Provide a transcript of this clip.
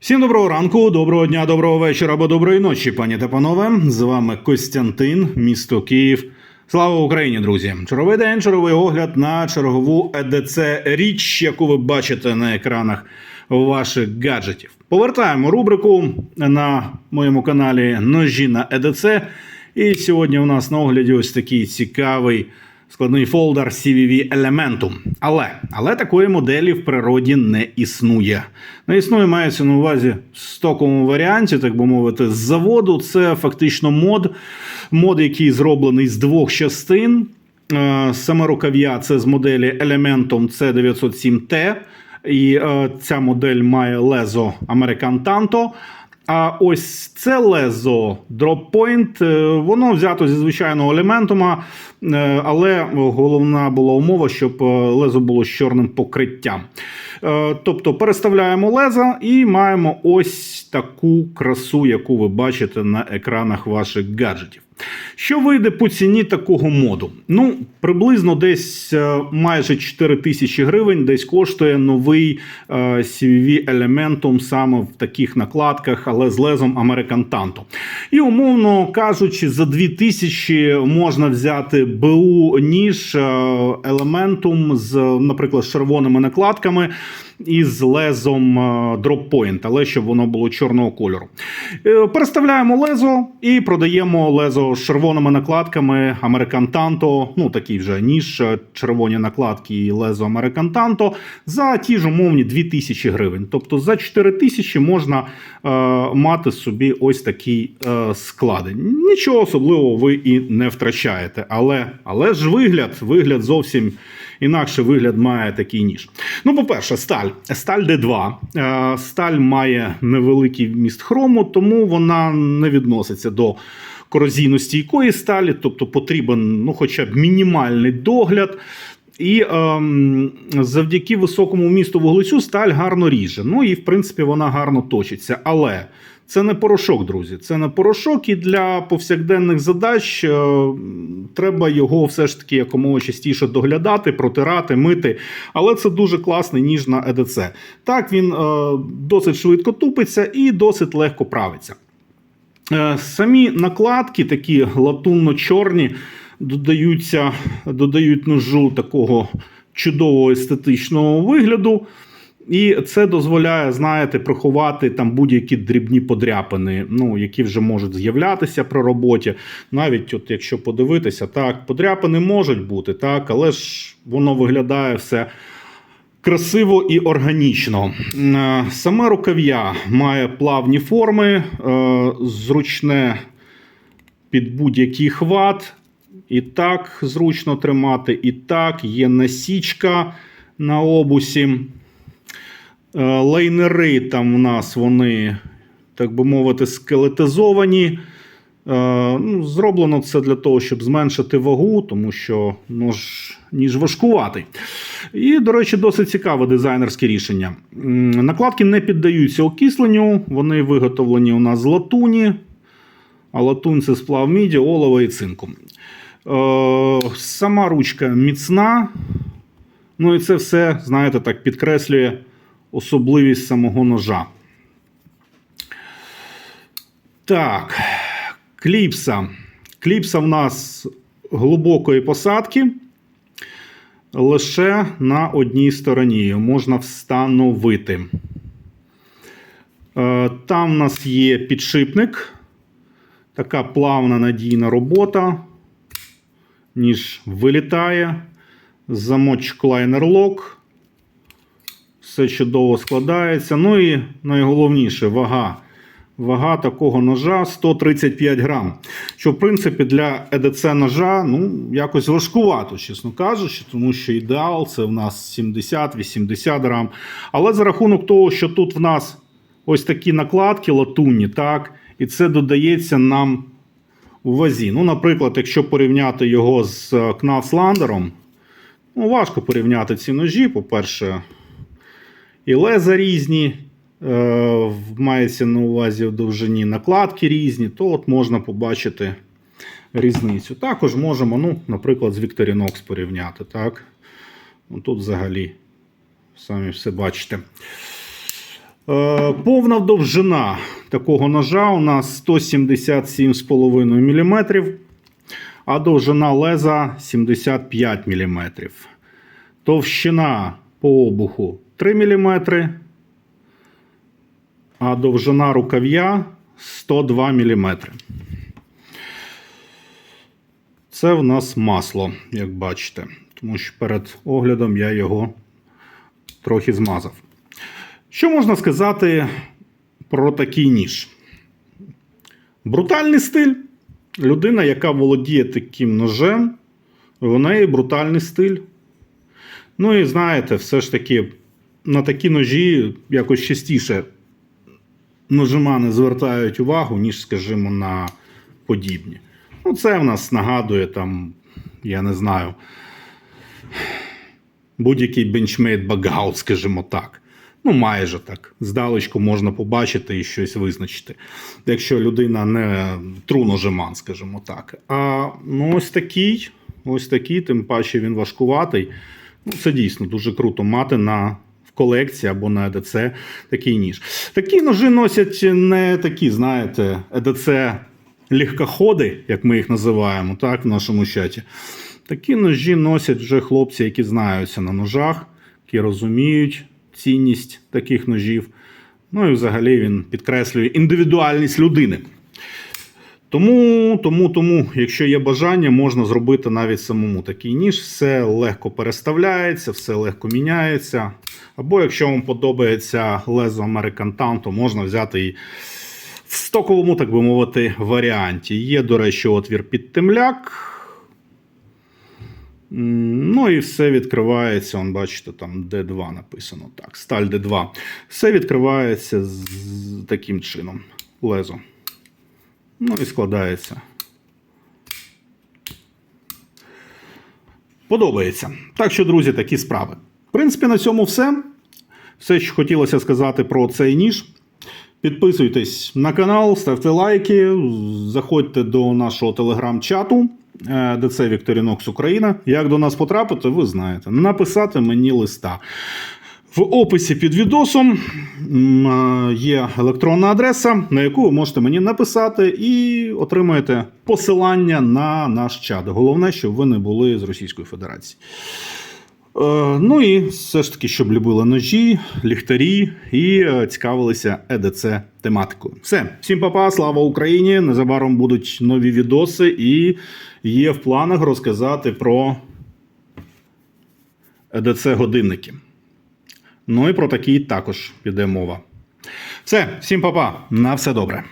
Всім доброго ранку, доброго дня, доброго вечора або доброї ночі, пані та панове. З вами Костянтин, місто Київ. Слава Україні, друзі! Черговий день, черговий огляд на чергову ЕДЦ річ, яку ви бачите на екранах ваших гаджетів. Повертаємо рубрику на моєму каналі Ножі на ЕДЦ. І сьогодні у нас на огляді ось такий цікавий складний фолдер CVV Elementum. Але, але такої моделі в природі не існує. Не існує, мається на увазі в стоковому варіанті, так би мовити, з заводу. Це фактично мод, мод, який зроблений з двох частин. Е, Саме рукав'я це з моделі Elementum C907T. І е, ця модель має лезо American Tanto. А ось це лезо дроппойнт, воно взято зі звичайного елементума, е, але головна була умова, щоб е, лезо було з чорним покриттям. Е, Тобто переставляємо леза і маємо ось таку красу, яку ви бачите на екранах ваших гаджетів. Що вийде по ціні такого моду? Ну, приблизно десь е, майже 4 тисячі гривень десь коштує новий е, CVV Elementum саме в таких накладках, але з лезом Tanto. І умовно кажучи, за 2 тисячі можна взяти БУ ніж е, Elementum з, наприклад, червоними накладками і з лезом е, але щоб воно було чорного кольору. Е, Переставляємо лезо і продаємо лезо з червоними накладками Tanto, ну такий вже ніж, е, червоні накладки і лезо Tanto за ті ж умовні 2000 гривень. Тобто за 4000 можна е, мати собі ось такий е, склади. Нічого особливого ви і не втрачаєте. Але, але ж вигляд, вигляд зовсім інакше вигляд має такий ніж. Ну, по-перше, сталь. Сталь D2. Е, Сталь має невеликий вміст хрому, тому вона не відноситься до корозійно-стійкої сталі, тобто потрібен ну, хоча б мінімальний догляд. І ем, завдяки високому вмісту вуглецю сталь гарно ріже. Ну і в принципі вона гарно точиться. Але це не порошок, друзі. Це не порошок, і для повсякденних задач е, треба його все ж таки якомога частіше доглядати, протирати, мити. Але це дуже класний ніж на ЕДЦ. Так, він е, досить швидко тупиться і досить легко правиться. Е, Самі накладки, такі латунно-чорні, додаються, додають ножу такого чудового естетичного вигляду. І це дозволяє, знаєте, приховати там будь-які дрібні подряпини, ну, які вже можуть з'являтися при роботі. Навіть от якщо подивитися, так, подряпини можуть бути, так, але ж воно виглядає все красиво і органічно. Е, Саме рукав'я має плавні форми, е, зручне під будь-який хват. І так зручно тримати, і так, є насічка на обусі. Е, Лейнери там в нас вони, так би мовити, скелетизовані. Е, Ну, зроблено це для того, щоб зменшити вагу, тому що нож ніж важкуватий. І, до речі, досить цікаве дизайнерське рішення. Накладки не піддаються окисленню, вони виготовлені у нас з латуні, латунь це сплав міді, олова і цинку. Е, Сама ручка міцна. Ну і це все, знаєте, так підкреслює особливість самого ножа. Так, кліпса. Кліпса в нас глибокої посадки. Лише на одній стороні можна встановити. Е, Там в нас є підшипник. Така плавна надійна робота. Ніж вилітає. Замочок лайнер-лок. Все чудово складається. Ну і найголовніше вага. Вага такого ножа 135 грам. Що, в принципі, для ЕДЦ ножа ну, якось важкувато, чесно кажучи, тому що ідеал це в нас 70-80 грам. Але за рахунок того, що тут в нас ось такі накладки латунні, так, і це додається нам у вазі. Ну, наприклад, якщо порівняти його з Кнавсландером, ну, важко порівняти ці ножі. По-перше, і леза різні, е, мається на увазі в довжині накладки різні, то от можна побачити різницю. Також можемо, ну, наприклад, з Victorinox порівняти. Так? Ну, тут взагалі самі все бачите. Е, повна довжина такого ножа у нас 177,5 мм, а довжина леза 75 мм. Товщина по обуху 3 мм, а довжина рукав'я 102 мм. Це в нас масло, як бачите, тому що перед оглядом я його трохи змазав. Що можна сказати про такий ніж? Брутальний стиль. Людина, яка володіє таким ножем, в неї брутальний стиль. Ну і знаєте, все ж таки на такі ножі якось частіше ножимани звертають увагу, ніж, скажімо, на подібні. Ну, це в нас нагадує там, я не знаю, будь-який бенчмейт багаут, скажімо так. Ну, майже так. Здалечку можна побачити і щось визначити. Якщо людина не труножиман, скажімо так. А ну, ось такий, ось такий, тим паче він важкуватий. Ну, це дійсно дуже круто мати на колекції або на ЕДЦ такий ніж. Такі ножі носять не такі, знаєте, ЕДЦ легкоходи, як ми їх називаємо, так, в нашому чаті. Такі ножі носять вже хлопці, які знаються на ножах, які розуміють цінність таких ножів. Ну і взагалі він підкреслює індивідуальність людини. Тому, тому, тому, якщо є бажання, можна зробити навіть самому такий ніж. Все легко переставляється, все легко міняється. Або якщо вам подобається лезо American то можна взяти і в стоковому, так би мовити, варіанті. Є, до речі, отвір під темляк. Ну і все відкривається. Он, бачите, там D2 написано. Так, сталь D2. Все відкривається з таким чином. Лезо. Ну і складається. Подобається. Так що, друзі, такі справи. В принципі, на цьому все. Все, що хотілося сказати про цей ніж. Підписуйтесь на канал, ставте лайки, заходьте до нашого телеграм-чату, е, де це Вікторінокс Україна. Як до нас потрапити, ви знаєте. Написати мені листа. В описі під відосом е, є електронна адреса, на яку ви можете мені написати і отримаєте посилання на наш чат. Головне, щоб ви не були з Російської Федерації. Е, Ну і все ж таки, щоб любили ножі, ліхтарі і е, цікавилися ЕДЦ тематикою. Все, всім папа, слава Україні! Незабаром будуть нові відоси, і є в планах розказати про ЕДЦ годинники. Ну і про такі також піде мова. Все, всім папа, на все добре.